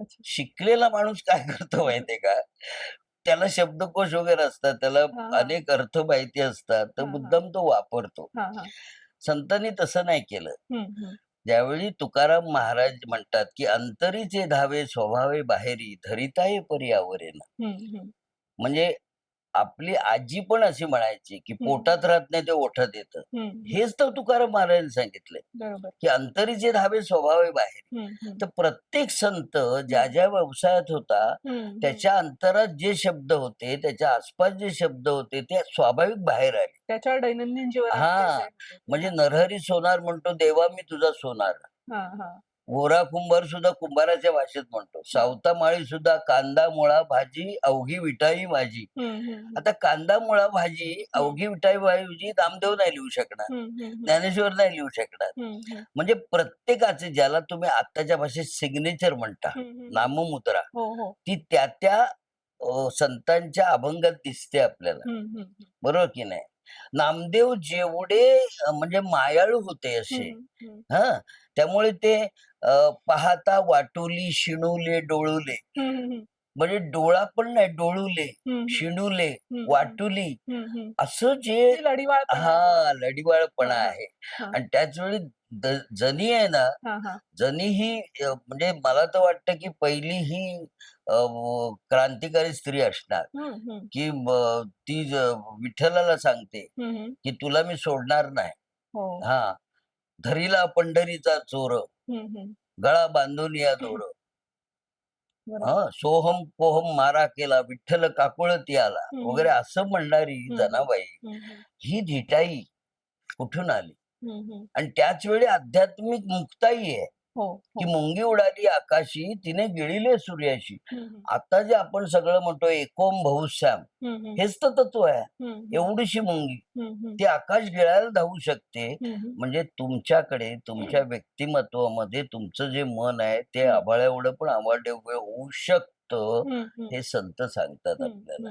अच्छा. शिकलेला माणूस काय करतो माहितीये का? त्याला शब्दकोश वगैरे असतात, त्याला हां, हां. अनेक अर्थ माहिती असतात, तर हां, हां. मुद्दाम तो वापरतो. हां, हां. संतांनी तसं नाही केलं. ज्यावेळी तुकाराम महाराज म्हणतात, की "अंतरीचे धावे स्वभावे बाहेरी, धरिताये परी आवरेना." हं. म्हणजे आपली आजी पण अशी म्हणायची, की. "पोटात राहत नाही ते ओठात येतं." हेच तर तुकाराम महाराजांनी सांगितलंय. की "अंतरीचे धावे स्वभावे बाहेरी." हं, हं. तर प्रत्येक संत ज्या ज्या व्यवसायात होता. त्याच्या अंतरात जे शब्द होते, त्याच्या आसपास जे शब्द होते, ते स्वाभाविक बाहेर आले. त्याच्या दैनंदिन जीवनात हां, जे. म्हणजे. नरहरी सोनार म्हणतो, "देवा मी तुझा सोनार." गोरा कुंभार सुद्धा कुंभाराच्या भाषेत म्हणतो. सावता माळी सुद्धा "कांदा, मुळा, भाजी अवघी विटाई माझी." हं, हं, हं. आता कांदा, मुळा, भाजी अवघी विटाई माझी नामदेव नाही लिहू शकणार. ज्ञानेश्वर नाही लिहू शकणार. म्हणजे प्रत्येकाचे ज्याला तुम्ही आत्ताच्या भाषेत सिग्नेचर म्हणता. नाममुद्रा, हो, हो. ती त्या-त्या अ, संतांच्या अभंगात दिसते आपल्याला. बरोबर की नाही? नामदेव जेवढे म्हणजे मायाळू होते असे हं, त्यामुळे ते पाहता वाटोली शिणुले डोळुले. म्हणजे डोळा पण नाही डोळुले. शिणुले. वाटुली. असं जे लढीवाळपणा. हां, लढीवाळपणा हां, हां. आहे. आणि त्याच वेळी जनी आहे ना. जनी ही म्हणजे मला तर वाटतं, की पहिली ही क्रांतिकारी स्त्री असणार. की ती विठ्ठलाला सांगते. की "तुला मी सोडणार नाही." हो. हां, "धरिला पंढरीचा चोर. गळा बांधून या दोर." हां, "सोहम पोहम मारा केला, विठ्ठल काकुळती आला." हं, वगैरे. असं म्हणणारी. जनाबाई हं, धिटाई कुठून आली? आणि त्याच वेळी आध्यात्मिक मुक्ताई आहे, हो, की हो. मुंगी उडाली आकाशी, तिने गिळिले सूर्याशी. आता जे आपण सगळं म्हणतो एकोम बहुश्याम. हेच तर तत्व आहे. एवढीशी मुंगी. ती आकाश गिळायला धावू शकते. म्हणजे तुमच्याकडे, तुमच्या व्यक्तिमत्वामध्ये तुमचं जे मन आहे, ते हं. आभाळा एवढं पण आंबाड्याएवढं होऊ शकतं, हं, संत सांगतात आपल्याला.